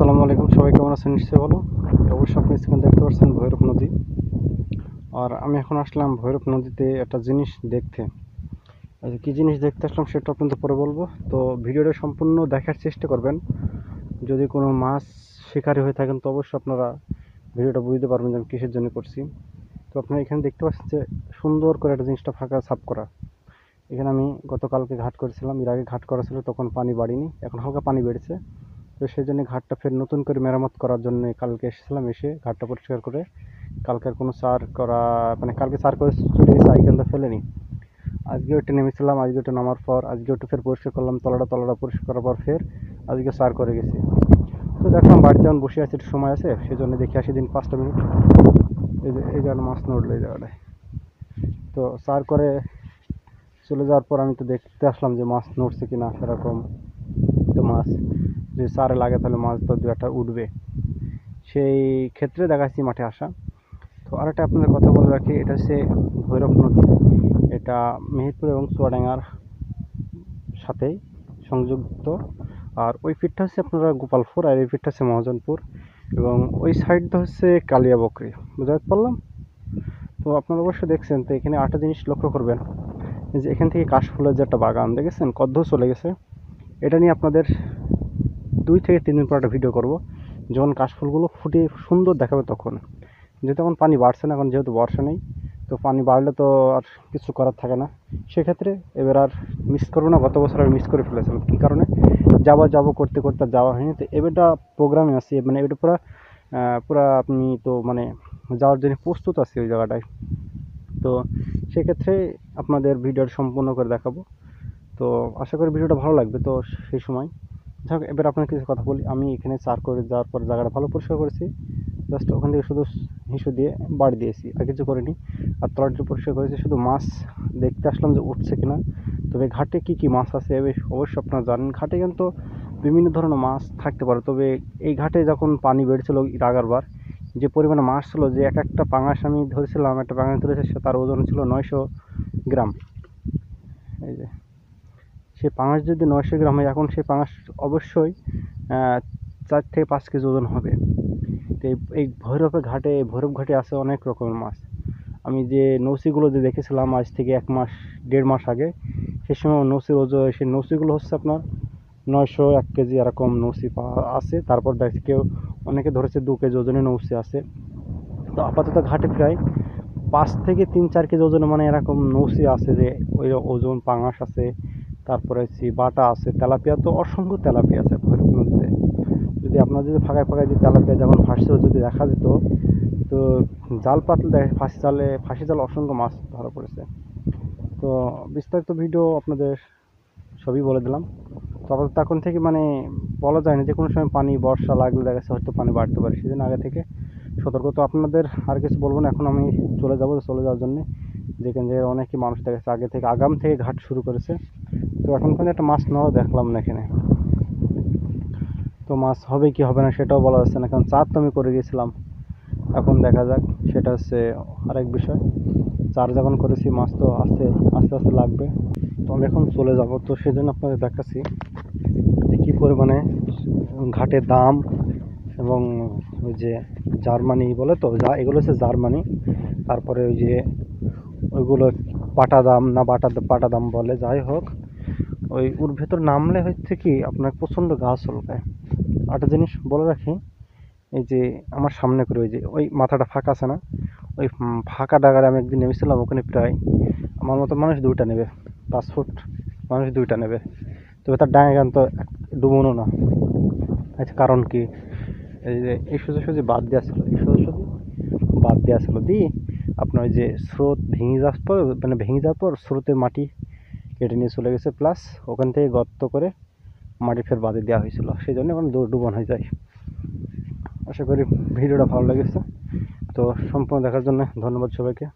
আসসালামু আলাইকুম, সবাই কেমন আছেন? নিশ্চয়ই বলো অবশ্যই আপনি স্ক্রিনে দেখতে পাচ্ছেন ভৈরব নদী। আর আমি এখন আসলাম ভৈরব নদীতে একটা জিনিস দেখতে। আচ্ছা কী জিনিস দেখতে আসলাম সেটা আপনাদের পরে বলব। তো ভিডিওটা সম্পূর্ণ দেখার চেষ্টা করবেন। যদি কোনো মাছ শিকারী হয়ে থাকেন, তো অবশ্যই আপনারা ভিডিওটা বুঝতে পারবেন যে আমি কিসের জন্য করছি। তো আপনারা এখানে দেখতে পাচ্ছেন যে সুন্দর করে একটা জিনিসটা ফাঁকা, সাফ করা। এখানে আমি গতকালকে ঘাট করেছিলাম। এর আগে ঘাট করা ছিল, তখন পানি বাড়িনি। এখন হালকা পানি বেড়েছে। তো সেই জন্য ঘাটটা ফের নতুন করে মেরামত করার জন্য কালকে এসেছিলাম এসে ঘাটটা পরিষ্কার করে কালকে আর কোনো সার করা মানে কালকে সার করে চলে গেছে আইকেলটা ফেলেনি। আজকে ওটা নেমেছিলাম, আজকে ওটা নামার পর আজকে ওটা ফের পরিষ্কার করলাম, তলাটা তলাটা পরিষ্কার করার পর ফের আজকে সার করে গেছি। তো দেখলাম বাড়িতে যখন বসে আছে, একটু সময় আছে সেই জন্য দেখি আসি দিন পাঁচটা মিনিট। এই যে, এই জায়গাটা মাছ নড়লো, এই জায়গাটায়। তো সার করে চলে যাওয়ার পর আমি তো দেখতে আসলাম যে মাছ নড়ছে কি না সেরকম তো মাছ। যদি সারে লাগে তাহলে মাছ তো দু একটা উঠবে। সেই ক্ষেত্রে দেখাচ্ছি মাঠে আসা। তো আরেকটা আপনাদের কথা বলে রাখি, এটা হচ্ছে ভৈরব নদী। এটা মেহেরপুর এবং চুয়াডাঙ্গার সাথেই সংযুক্ত। আর ওই ফিটটা হচ্ছে আপনারা গোপালপুর আর এই ফিটটা হচ্ছে মহাজনপুর। এবং ওই সাইডটা হচ্ছে কালিয়া বকরি। বুঝতে পারলাম? তো আপনারা অবশ্যই দেখছেন, তো এখানে আরেকটা জিনিস লক্ষ্য করবেন। যে এখান থেকে কাশফুলের যে একটা বাগান, দেখেছেন? কদ্দ চলে গেছে। এটা নিয়ে আপনাদের দুই থেকে তিন দিন পর একটা ভিডিও করব। যখন কাশফুলগুলো ফুটে সুন্দর দেখাবে তখন। যেহেতু এখন পানি বাড়ছে না, এখন যেহেতু বর্ষা নেই, তো পানি বাড়লে তো আর কিছু করার থাকে না। সেক্ষেত্রে এবার আর মিস করব না, গত বছর আমি মিস করে ফেলেছিলাম। কী কারণে? যাওয়া যাব, করতে করতে যাওয়া হয়নি। তো এবারটা প্রোগ্রামে আছি মানে এটা পুরো পুরো আপনি তো মানে যাওয়ার জন্য প্রস্তুত আছি ওই জায়গাটায়। তো সেক্ষেত্রে আপনাদের ভিডিওটা সম্পূর্ণ করে দেখাবো। তো আশা করি ভিডিওটা ভালো লাগবে তো সেই সময়। যাই হোক এবার আপনার কিছু কথা বলি, আমি এখানে চার করে যাওয়ার পর জায়গাটা ভালো পরিষ্কার করেছি। জাস্ট ওখান থেকে শুধু হিসু দিয়ে বাড়ি দিয়েছি, আর কিছু করিনি। আর তলাটি পরিষ্কার করেছি, শুধু মাছ দেখতে আসলাম যে উঠছে কিনা। তবে ঘাটে কি কি মাছ আছে এবার অবশ্যই আপনারা জানেন। ঘাটে কিন্তু বিভিন্ন ধরনের মাছ থাকতে পারে। তবে এই ঘাটে যখন পানি বেড়েছিল আগেরবার যে পরিমাণে মাছ ছিল, যে এক একটা পাঙাশ আমি ধরেছিলাম, একটা পাঙাশ ধরেছে, সে তার ওজন ছিল নয়শো গ্রাম। এই যে সেই পাঙাশ যদি নয়শো গ্রাম হয়, এখন সেই পাঙাশ অবশ্যই চার থেকে পাঁচ কেজি ওজন হবে। তো এই এই ভৈরবে ঘাটে, ভৈরব ঘাটে আছে অনেক রকমের মাছ। আমি যে নৌসিগুলো যে দেখেছিলাম আজ থেকে এক মাস, দেড় মাস আগে, সে সময় নৌসির ওজন সেই নৌসিগুলো হচ্ছে আপনার নয়শো এক কেজি এরকম নৌসি পাওয়া আছে। তারপর দেখছি কেউ অনেকে ধরেছে দু কেজি ওজনে নৌসি আছে। তো আপাতত ঘাটে প্রায় পাঁচ থেকে তিন, চার কেজি ওজনে মানে এরকম নৌসি আছে যে ওই ওজন পাঙাশ আছে। তারপরে হচ্ছে বাটা আছে, তেলাপিয়া তো অসংখ্য তেলাপিয়া আছে ভৈরব নদীতে যদি আপনার যদি ফাঁকায় ফাঁকায় যদি তেলাপিয়া যখন ফাঁসছিল যদি দেখা যেত, তো জাল পাতলে দেখে, ফাঁসি জালে ফাঁসি জাল অসংখ্য মাছ ধরা পড়েছে। তো বিস্তারিত ভিডিও আপনাদের সবই বলে দিলাম। তো আপাতত এখন থেকে মানে বলা যায় না যে কোনো সময় পানি, বর্ষা লাগলে দেখা যাচ্ছে হয়তো পানি বাড়তে পারে। সেদিন আগে থেকে সতর্ক। তো আপনাদের আর কিছু বলব না, এখন আমি চলে যাব, চলে যাওয়ার জন্যে। যেখানে যে অনেকই মানুষ দেখা যাচ্ছে আগে থেকে আগাম থেকে ঘাট শুরু করেছে। তো এখন পর্যন্ত একটা মাছ নেওয়া দেখলাম না এখানে। তো মাছ হবে কি হবে না সেটাও বলা যাচ্ছে না, কারণ চার তো আমি করে গিয়েছিলাম এখন দেখা যাক, সেটা হচ্ছে আরেক বিষয়। চার যখন করেছি, মাছ তো আস্তে আস্তে আস্তে লাগবে। তো আমি এখন চলে যাব। তো সেই জন্য আপনাদের দেখাচ্ছি যে কী পরিমাণে ঘাটের দাম এবং ওই যে জার্মানি বলে তো, যা এগুলো হচ্ছে জার্মানি। তারপরে ওই যে ওইগুলো পাটা দাম না বাটা পাটা দাম বলে, যাই হোক। ওই ওর ভেতর নামলে হচ্ছে কি, আপনার প্রচণ্ড গা চলকায়। একটা জিনিস বলে রাখি, এই যে আমার সামনে করে ওই যে, ওই মাথাটা ফাঁকা আছে না, ওই ফাঁকা ডাগারে আমি একদিন নেমেছিলাম ওখানে প্রায়, আমার মতো মানুষ দুইটা নেবে, পাঁচ ফুট মানুষ দুইটা নেবে। তবে তার ডাঙে গান তো ডুবনো না। আচ্ছা কারণ কি? এই যে এই সোজা সোজি বাদ দেওয়া ছিল, এই সোজা সোজি বাদ দেওয়া ছিল দিয়ে আপনার যে স্রোত ভেঙে যাওয়ার পর মানে ভেঙে যাওয়ার পর স্রোতের মাটি কেটে নিয়ে চলে গেছে। প্লাস ওখান থেকে গর্ত করে মাটি ফের বাঁধে দেওয়া হয়েছিল। সেই জন্য এখন ডুবন হয়ে যায়। আশা করি ভিডিওটা ভালো লেগেছে। তো সম্পূর্ণ দেখার জন্য ধন্যবাদ সবাইকে।